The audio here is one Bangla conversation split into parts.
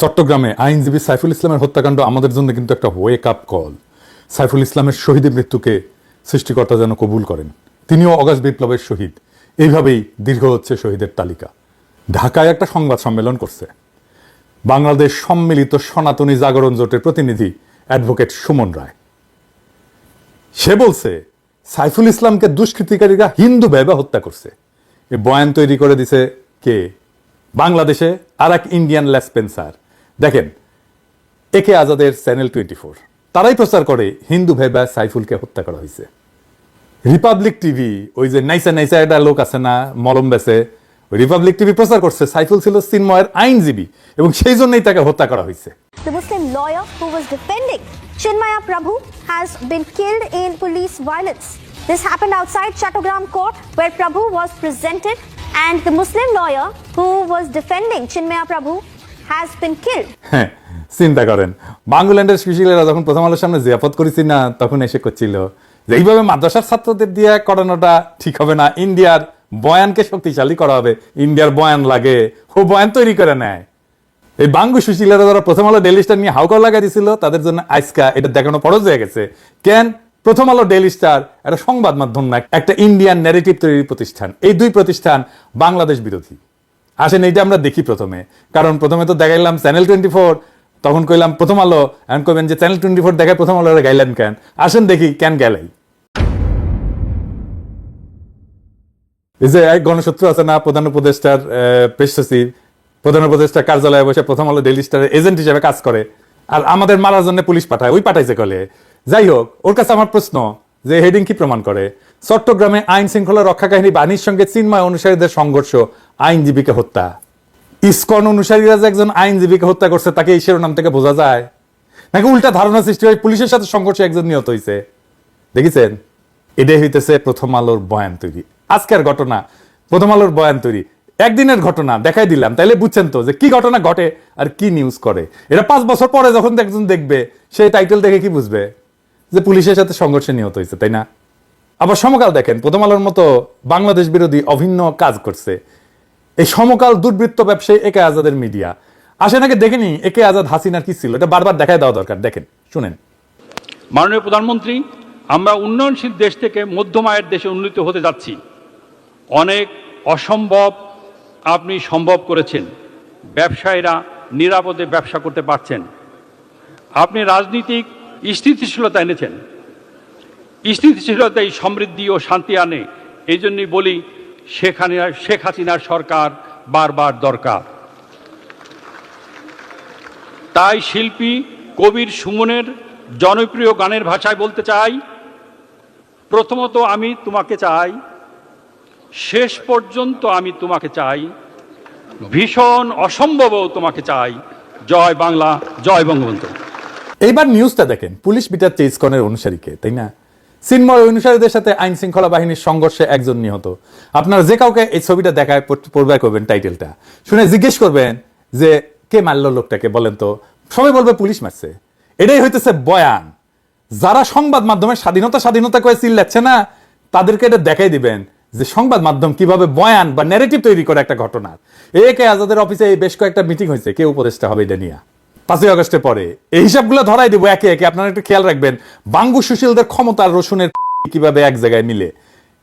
চট্টগ্রামে আইনজীবী সাইফুল ইসলামের হত্যাকাণ্ড আমাদের জন্য কিন্তু একটা ওয়েক আপ কল সাইফুল ইসলামের শহীদের মৃত্যুকে সৃষ্টিকর্তা যেন কবুল করেন। তিনিও অগাস্ট বিপ্লবের শহীদ। এইভাবেই দীর্ঘ হচ্ছে শহীদের তালিকা। ঢাকায় একটা সংবাদ সম্মেলন করছে। বাংলাদেশ সম্মিলিত সনাতনী জাগরণ জোটের প্রতিনিধি অ্যাডভোকেট সুমন রায়। সে বলছে, সাইফুল ইসলামকে দুষ্কৃতিকারীরা হিন্দু ভেবে হত্যা করছে। এ বয়ান তৈরি করে দিছে কে? বাংলাদেশে আর এক ইন্ডিয়ান লেসপেন্সার। দেখেন একে আজাদের চ্যানেল টোয়েন্টি ফোর তারাই প্রচার করে হিন্দু ভেবে সাইফুলকে হত্যা করা হয়েছে রিপাবলিক টিভি ওই যে নাইসা নাইসা একটা লোক আছে না মলম বেসে রিপাবলিক টিভি প্রচার করছে সাইফুল ছিল চিন্ময়ের আইনজীবী এবং সেই জন্যই তাকে হত্যা করা হয়েছে The Muslim lawyer who was defending Chinmaya Prabhu has been killed in police violence. This happened outside Chattogram court where Prabhu was presented and the Muslim lawyer who was defending Chinmaya Prabhu has been killed. হ্যাঁ চিন্তা করেন। বাংলাদেশের সুশীলেরা যখন প্রথম আলোর সামনে জিয়াপত করেছি না, তখন এসে করছিল যে এইভাবে মাদ্রাসার ছাত্রদের দিয়ে করানোটা ঠিক হবে না, ইন্ডিয়ার বয়ানকে শক্তিশালী করা হবে, ইন্ডিয়ার বয়ান লাগে, ও বয়ান তৈরি করে নেয়। এই বাঙ্গু সুশীলেরা যারা প্রথম আলো ডেলি স্টার নিয়ে হাউকার লাগাই দিছিল, তাদের জন্য আজকা এটা দেখানো পরজ হয়ে গেছে। কেন? প্রথম আলো ডেলি স্টার একটা সংবাদ মাধ্যম না, একটা ইন্ডিয়ান ন্যারেটিভ তৈরির প্রতিষ্ঠান। এই দুই প্রতিষ্ঠান বাংলাদেশ বিরোধী। আসেন, এইটা আমরা দেখি প্রথমে। কারণ প্রথমে তো দেখাইলাম চ্যানেল টোয়েন্টি ফোর তখন কইলাম প্রথম আলো, এখন কইবেন যে চ্যানেল টোয়েন্টি ফোর দেখায় প্রথম আলো গাইলেন কেন? আসেন দেখি কেন গেলাই। এই যে এক গণশত্রু আছে না, প্রধান উপদেষ্টার প্রেস সচিব প্রধান উপদেষ্টার কার্যালয়ে বসে প্রথম আলো ডেলি স্টারের এজেন্ট হিসেবে কাজ করে। আর আমাদের মারার জন্য পুলিশ পাঠায়, ওই পাঠাইছে কলে। যাই হোক, ওর কাছে আমার প্রশ্ন যে হেডিং কি প্রমাণ করে? চট্টগ্রামে আইন শৃঙ্খলা রক্ষা কাহিনী বাণীর সঙ্গে চিন্ময় অনুসারীদের সংঘর্ষ আইনজীবীকে হত্যা। ইসকন অনুসারীরা যে একজন আইনজীবীকে হত্যা করছে, তাকে এই শিরোনাম থেকে বোঝা যায়। নাকি উল্টা ধারণা সৃষ্টি হয় পুলিশের সাথে সংঘর্ষে একজন নিহত হয়েছে দেখেছেন? এটাই হইতেছে প্রথম আলোর বয়ান তৈরি। আজকের ঘটনা, প্রথম আলোর বয়ান তৈরি। একদিনের ঘটনা, দেখাই দিলাম। তাইলে বুঝছেন তো যে কি ঘটনা ঘটে আর কি নিউজ করে। এটা পাঁচ বছর পরে যখন একজন দেখবে সেই টাইটেল দেখে কি বুঝবে? যে পুলিশের সাথে সংঘর্ষে নিহত হয়েছে তাই না? আবার সমকাল দেখেন, প্রথম আলোর মতো বাংলাদেশ বিরোধী অভিন্ন কাজ করছে। এই সমকাল দুর্বৃত্ত ব্যবসায়ী একে আজাদের মিডিয়া। আসে নাকি দেখেনি একে আজাদ হাসিনার কি ছিল। এটা বারবার দেখায় দেওয়া দরকার। দেখেন, শুনেন। মাননীয় প্রধানমন্ত্রী, আমরা উন্নয়নশীল দেশ থেকে মধ্যম আয়ের দেশে উন্নীত হতে যাচ্ছি। অনেক অসম্ভব আপনি সম্ভব করেছেন। ব্যবসায়ীরা নিরাপদে ব্যবসা করতে পারছেন। আপনি রাজনীতিক স্থিতিশীলতা এনেছেন। স্থিতিশীলতাই সমৃদ্ধি ও শান্তি আনে। এই জন্যই বলি হাসিনার শেখ হাসিনার সরকার বারবার দরকার। তাই শিল্পী কবির সুমনের জনপ্রিয় গানের ভাষায় বলতে চাই, প্রথমত আমি তোমাকে চাই, শেষ পর্যন্ত আমি তোমাকে চাই, ভীষণ অসম্ভবও তোমাকে চাই। জয় বাংলা, জয় বঙ্গবন্ধু। এইবার নিউজটা দেখেন, পুলিশ বিটার চেইসকনের অনুসারীকে, তাই না? চিন্ময় অনুসারীদের সাথে আইন শৃঙ্খলা বাহিনীর সংঘর্ষে একজন নিহত। আপনারা যে কাউকে এই ছবিটা দেখায় পড়- পড়বে করবেন টাইটেলটা। শুনে জিজ্ঞেস করবেন যে, কে মারলো লোকটাকে? বলেন তো, সবাই বলবে পুলিশ মারছে। এটাই হইতেছে বয়ান। যারা সংবাদ মাধ্যমে স্বাধীনতা স্বাধীনতা করে চিল্লাচ্ছে না, তাদেরকে এটা দেখাই দিবেন যে সংবাদ মাধ্যম কীভাবে বয়ান বা ন্যারেটিভ তৈরি করে একটা ঘটনার এ কে আজাদের অফিসে এই বেশ কয়েকটা মিটিং হয়েছে, কে উপদেষ্টা হবে এটা নিয়ে? পাঁচই আগস্টের পরে। এই হিসাবগুলো ধরাই দিব একে একে। আপনারা একটু খেয়াল রাখবেন, বাঙ্গু সুশীলদের ক্ষমতার রসুনের কীভাবে এক জায়গায় মিলে।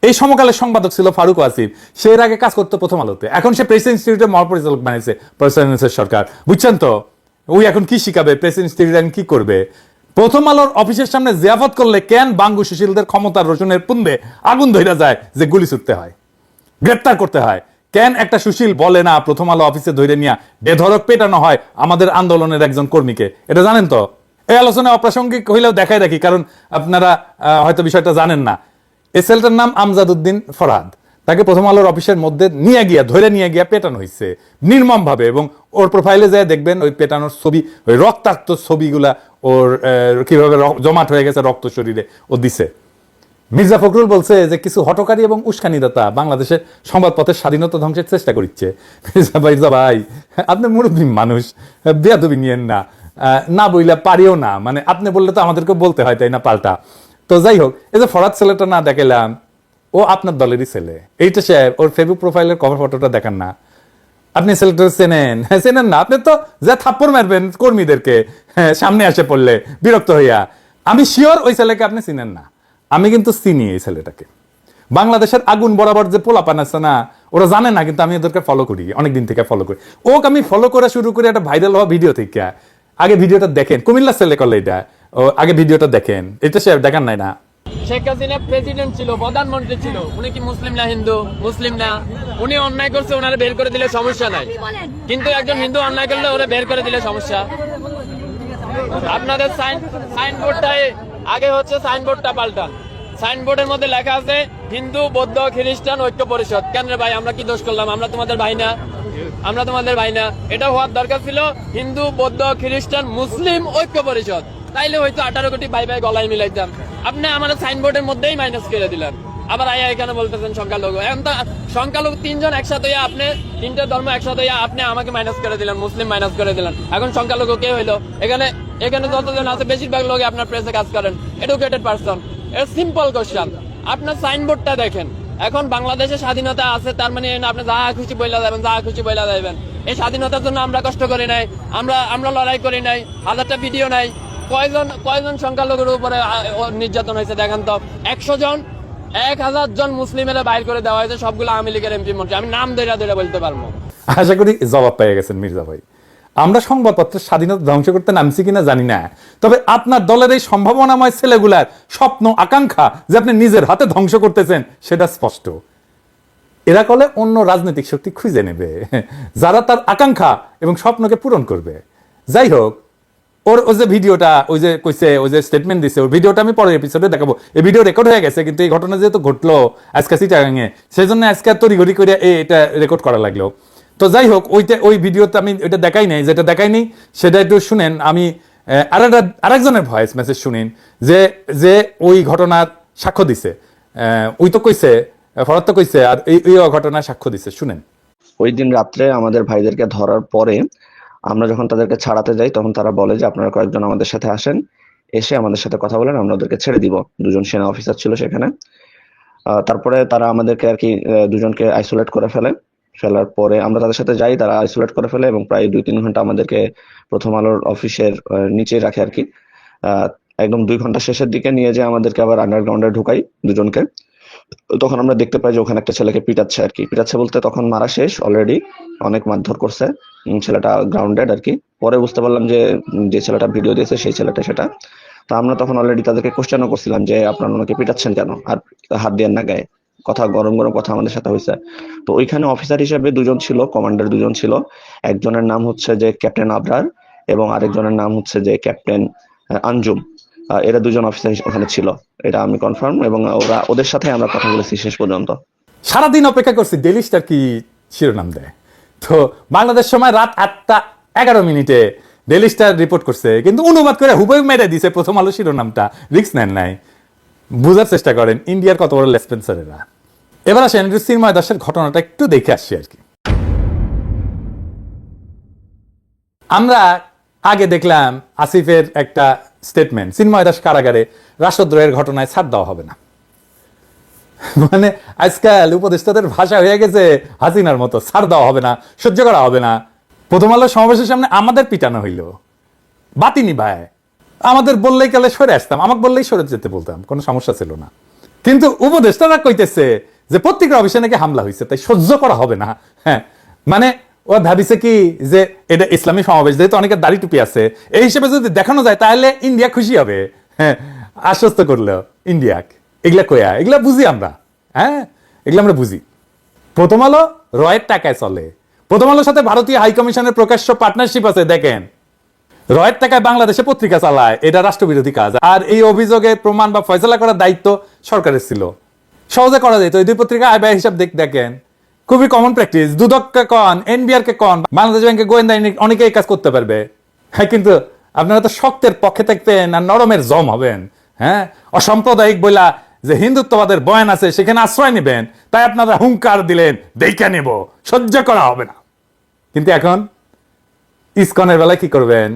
এই সমকালের সম্পাদক ছিল ফারুক আসিফ সে এর আগে কাজ করতো প্রথম আলোতে। এখন সে প্রেস ইনস্টিটিউটের মহাপরিচালক বানিয়েছে প্রফেসর সরকার। বুঝছেন তো? ওই এখন কি শিখাবে? প্রেস ইনস্টিটিউট কি করবে? প্রথম আলোর অফিসের সামনে জিয়াফত করলে কেন বাঙ্গু সুশীলদের ক্ষমতার রসুনের পুন্দে আগুন ধইরা যায় যে গুলি ছুটতে হয়? গ্রেপ্তার করতে হয়। কেন একটা সুশীল বলে না, প্রথম আলো অফিসে ধরে নিয়ে বেধরক পেটানো হয় আমাদের আন্দোলনের একজন কর্মীকে? এটা জানেন তো? এই আলোচনা অপ্রাসঙ্গিক হইলেও দেখাই রাখি, কারণ আপনারা হয়তো বিষয়টা জানেন না। এই ছেলেটার নাম আমজাদ উদ্দিন ফরহাদ। তাকে প্রথম আলোর অফিসের মধ্যে নিয়ে গিয়া ধরে নিয়ে গিয়া পেটানো হয়েছে নির্মম ভাবে এবং ওর প্রোফাইলে যায় দেখবেন, ওই পেটানোর ছবি, ওই রক্তাক্ত ছবিগুলা ওর কীভাবে জমাট হয়ে গেছে রক্ত শরীরে ও দিছে। মির্জা ফখরুল বলছে যে কিছু হটকারী এবং উস্কানিদাতা বাংলাদেশের সংবাদপথের স্বাধীনতা ধ্বংসের চেষ্টা করছে মির্জা মির্জা ভাই আপনি মুরব্বী মানুষ বেয়াদবি নিয়েন না। না বইলে পারিও না। মানে আপনি বললে তো আমাদেরকে বলতে হয় তাই না পাল্টা? তো যাই হোক এই যে ফরাদ ছেলেটা না দেখালাম ও আপনার দলেরই ছেলে। এইটা সে ওর ফেসবুক প্রোফাইলের কভার ফটোটা দেখান না। আপনি ছেলেটা চেনেন? হ্যাঁ, চেনেন না। আপনি তো যা থাপ্পড় মারবেন কর্মীদেরকে হ্যাঁ, সামনে আসে পড়লে বিরক্ত হইয়া। আমি শিওর ওই ছেলেকে আপনি চিনেন না। আমি কিন্তু চিনি এই ছেলেটাকে। বাংলাদেশের আগুন বরাবর যে পোলাপান আছে না, ওরা জানে না, কিন্তু আমি ওদেরকে ফলো করি, অনেকদিন থেকে ফলো করি। ওকে আমি ফলো করা শুরু করি একটা ভাইরাল হওয়া ভিডিও থেকে, আগে ভিডিওটা দেখেন, কুমিল্লা ছেলে করলে এটা আগে ভিডিওটা দেখেন, এটা সে দেখান নাই না। শেখ হাসিনা প্রেসিডেন্ট ছিল, প্রধানমন্ত্রী ছিল, উনি কি মুসলিম না হিন্দু? মুসলিম না। উনি অন্যায় করছে, ওনারা বের করে দিলে সমস্যা নাই। কিন্তু একজন হিন্দু অন্যায় করলে ওরা বের করে দিলে সমস্যা। আপনাদের সাইন সাইনবোর্ডটাই আগে হচ্ছে সাইনবোর্ডটা পাল্টান। সাইনবোর্ডের মধ্যে লেখা আছে, হিন্দু, বৌদ্ধ, খ্রিস্টান, ঐক্য পরিষদ। কেন ভাই, আমরা কি দোষ করলাম? আমরা তোমাদের ভাই না। আমরা তোমাদের ভাই না। এটা হওয়ার দরকার ছিল হিন্দু, বৌদ্ধ, খ্রিস্টান, মুসলিম, ঐক্য পরিষদ। তাইলে হয়তো আঠারো কোটি ভাই ভাই গলায় মিলাইতাম। আপনি আমাদের সাইনবোর্ডের মধ্যেই মাইনাস করে দিলেন। আবার আয়া এখানে বলতেছেন সংখ্যালঘু। এখন তো সংখ্যালঘু তিনজন একসাথে হইয়া আপনি, তিনটে ধর্ম একসাথে হইয়া আপনি আমাকে মাইনাস করে দিলেন, মুসলিম মাইনাস করে দিলেন। এখন সংখ্যালঘু কে হইল? এখানে এখানে যতজন আছে, বেশিরভাগ লোক আপনার প্রেসে কাজ করেন। এডুকেটেড পার্সন এর সিম্পল কোশ্চেন আপনার সাইনবোর্ডটা দেখেন। এখন বাংলাদেশে স্বাধীনতা আছে, তার মানে আপনি যা খুশি বইলা যাবেন, যা খুশি বইলা যাবেন এই স্বাধীনতার জন্য আমরা কষ্ট করি নাই, আমরা আমরা লড়াই করি নাই, হাজারটা ভিডিও নাই। কয়জন কয়জন সংখ্যালঘুর উপরে নির্যাতন হয়েছে, দেখেন তো। একশো জন এক হাজার জন মুসলিমের বাইর করে দেওয়া হয়েছে, সবগুলো আওয়ামী লীগের এমপি মন্ত্রী। আমি নাম ধরে ধরে বলতে পারব। আশা করি জবাব পেয়ে গেছেন মির্জা ভাই। আমরা সংবাদপত্রের স্বাধীনতা ধ্বংস করতে নামছি কিনা জানি না। তবে আপনার দলের এই সম্ভাবনাময় ছেলেগুলার স্বপ্ন, আকাঙ্ক্ষা যে আপনি নিজের হাতে ধ্বংস করতেছেন, সেটা স্পষ্ট। এরা কলে অন্য রাজনৈতিক শক্তি খুঁজে নেবে, যারা তার আকাঙ্ক্ষা এবং স্বপ্নকে পূরণ করবে। যাই হোক ওর ওই যে ভিডিওটা, ওই যে কইছে, ওই যে স্টেটমেন্ট দিছে ওর ভিডিওটা আমি পরের এপিসোডে দেখাবো। এই ভিডিও রেকর্ড হয়ে গেছে, কিন্তু এই ঘটনা যেহেতু ঘটলো আজকে সিটাগাঙে সেই জন্য আজকে তড়িঘড়ি করে এটা রেকর্ড করা লাগল। তো যাই হোক, ওইটা, ওই ভিডিওতে আমি ওইটা দেখাই নাই, যেটা দেখাই নাই, সেটা একটু শুনেন, আমি আরেকটা, আরেকজনের ভয়েস মেসেজ শুনেন, যে যে ওই ঘটনার সাক্ষ্য দিছে। ওই তো কইছে ফরাত তো কইছে, আর এই ঘটনার সাক্ষ্য দিছে, শুনেন। ওই দিন রাত্রে আমাদের ভাইদেরকে ধরার পরে আমরা যখন তাদেরকে ছাড়াতে যাই, তখন তারা বলে যে, আপনারা কয়েকজন আমাদের সাথে আসেন, এসে আমাদের সাথে কথা বলেন, আমরা ওদেরকে ছেড়ে দিব। দুজন সেনা অফিসার ছিল সেখানে। তারপরে তারা আমাদেরকে আর কি দুজনকে আইসোলেট করে ফেলে। ফেলার পরে আমরা তাদের সাথে যাই, তারা আইসোলেট করে ফেলে এবং প্রায় দুই তিন ঘণ্টা আমাদেরকে প্রথম আলোর অফিসের নিচে রাখে আর কি। একদম দুই ঘণ্টা শেষের দিকে নিয়ে যে আমাদেরকে আবার আন্ডারগ্রাউন্ডে ঢুকাই দুজনকে। তখন আমরা দেখতে পাই যে ওখানে একটা ছেলেকে পিটাচ্ছে আর কি। পিটাচ্ছে বলতে তখন মারা শেষ অলরেডি অনেক মারধর করছে। ছেলেটা গ্রাউন্ডেড আর কি। পরে বুঝতে পারলাম যে যে ছেলেটা ভিডিও দিয়েছে সেই ছেলেটা সেটা। তো আমরা তখন অলরেডি তাদেরকে কোশ্চেনও করছিলাম যে, আপনারা ওনাকে পিটাচ্ছেন কেন? আর হাত দিয়ে না গায়ে। কথা গরম গরম কথা আমাদের সাথে হয়েছে। তো ওইখানে অফিসার হিসেবে দুজন ছিল কমান্ডার দুজন ছিল। একজনের নাম হচ্ছে যে ক্যাপ্টেন আবরার এবং আরেকজনের নাম হচ্ছে যে ক্যাপ্টেন আঞ্জুম। এরা দুজন অফিসার ওখানে ছিল। এটা আমি কনফার্ম এবং ওরা ওদের সাথে আমরা কথা বলেছি শেষ পর্যন্ত। সারাদিন অপেক্ষা করছি ডেলি স্টার কি শিরোনাম দেয়? তো বাংলাদেশ সময় রাত আটটা এগারো মিনিটে ডেলি স্টার রিপোর্ট করছে, কিন্তু অনুবাদ করে হুবহু মেরে দিছে প্রথম আলো শিরোনামটা রিক্স নেন নাই। বুঝার চেষ্টা করেন, ইন্ডিয়ার কত বড় লেসপেন্সারেরা এবার আসেন একটু সিনেমা দাসের ঘটনাটা একটু দেখে আসছি আর কি। আমরা আগে দেখলাম আসিফের একটা স্টেটমেন্ট সিনেমা দাস কারাগারে রাষ্ট্রদ্রোহের ঘটনায় ছাড় দেওয়া হবে না। মানে আজকাল উপদেষ্টাদের ভাষা হয়ে গেছে, হাসিনার মতো, ছাড় দেওয়া হবে না, সহ্য করা হবে না। প্রথম আলো সমাবেশের সামনে আমাদের পিটানো হইল। বাতিনি ভাই আমাদের বললেই কালে সরে আসতাম, আমাকে বললেই সরে যেতে বলতাম, কোনো সমস্যা ছিল না। কিন্তু উপদেষ্টারা কইতেছে যে পত্রিকার অফিসে নাকি হামলা হয়েছে তাই সহ্য করা হবে না। হ্যাঁ মানে ও ভাবিছে কি যে এটা ইসলামী সমাবেশ, যেহেতু অনেকের দাড়ি টুপি আছে, এই হিসেবে যদি দেখানো যায়, তাহলে ইন্ডিয়া খুশি হবে। হ্যাঁ আশ্বস্ত করল ইন্ডিয়াক এগুলা কয়া এগুলা বুঝি আমরা। হ্যাঁ এগুলা আমরা বুঝি। প্রথম আলো রয়ের টাকায় চলে। প্রথম আলোর সাথে ভারতীয় হাই কমিশনের প্রকাশ্য পার্টনারশিপ আছে, দেখেন। রয়ের টাকায় বাংলাদেশে পত্রিকা চালায়, এটা রাষ্ট্রবিরোধী কাজ। আর এই অভিযোগের প্রমাণ বা ফয়সলা করার দায়িত্ব সরকারের ছিল। সহজে করা যেত, এই দুই পত্রিকা আয় ব্যয় হিসাব দেখ দেখেন। খুবই কমন প্র্যাকটিস দুদককে কন এনবিআর কে কন, বাংলাদেশ ব্যাংকে গোয়েন্দা অনেকে এই কাজ করতে পারবে। হ্যাঁ কিন্তু আপনারা তো শক্তের পক্ষে থাকবেন আর নরমের জম হবেন। হ্যাঁ অসাম্প্রদায়িক বইলা যে হিন্দুত্ববাদের বয়ান আছে, সেখানে আশ্রয় নেবেন। তাই আপনারা হুঙ্কার দিলেন, দেখা নেব, সহ্য করা হবে না। কিন্তু এখন ইসকনের বেলায় কি করবেন?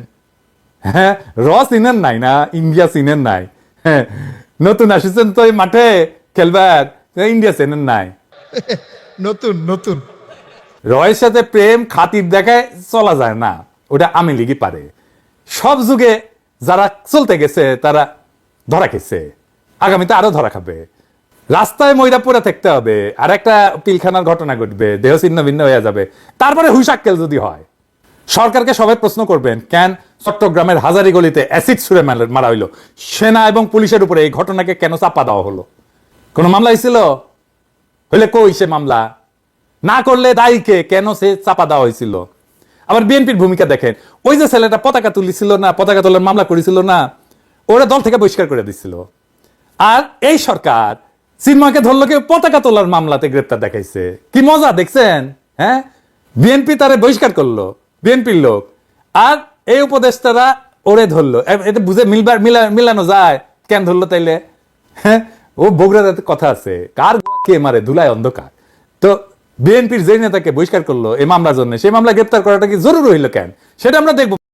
হ্যাঁ র সিনের নাই না, ইন্ডিয়া সিনের নাই। হ্যাঁ নতুন আসিছেন তো মাঠে খেলবার, ইন্ডিয়া সিনের নাই। নতুন নতুন। রয়ের সাথে প্রেম খাতির দেখায় চলা যায় না, ওটা আমি লিগি পারে। সব যুগে যারা চলতে গেছে, তারা ধরা খেয়েছে। আগামীতে আরও ধরা খাবে। রাস্তায় ময়রা পড়ে থাকতে হবে, আর একটা পিলখানার ঘটনা ঘটবে, দেহ ছিন্ন ভিন্ন হয়ে যাবে। তারপরে হুইসাক্কেল যদি হয়। সরকারকে সবাই প্রশ্ন করবেন, কেন চট্টগ্রামের হাজারি গলিতে অ্যাসিড ছুড়ে মারা হইল? সেনা এবং পুলিশের উপরে এই ঘটনাকে কেন চাপা দেওয়া হলো? কোনো মামলা হয়েছিল? হইলে কই সে মামলা? না করলে দায়ীকে কেন সে চাপা দেওয়া হয়েছিল? আবার বিএনপির ভূমিকা দেখেন। ওই যে ছেলেটা পতাকা তুলিছিল না, পতাকা তোলার মামলা করেছিল না, ওরা দল থেকে বহিষ্কার করে দিছিল। আর এই সরকার চিন্ময়কে ধরলো কেউ পতাকা তোলার মামলাতে গ্রেপ্তার দেখাইছে। কি মজা, দেখছেন? হ্যাঁ? বিএনপি তারে বহিষ্কার করল, বিএনপির লোক। আর এই উপদেষ্টারা ওরে ধরলো। এটা বুঝে মিলবার, মিলা- মিলানো যায়। কেন ধরলো তাইলে? হ্যাঁ? ও বগুড়াতে কথা আছে। কার কে মারে? ধুলায় অন্ধকার। তো বিএনপির যে নেতাকে বহিষ্কার করল এই মামলার জন্য, সেই মামলা গ্রেপ্তার করাটা কি জরুরি হইল কেন? সেটা আমরা দেখব।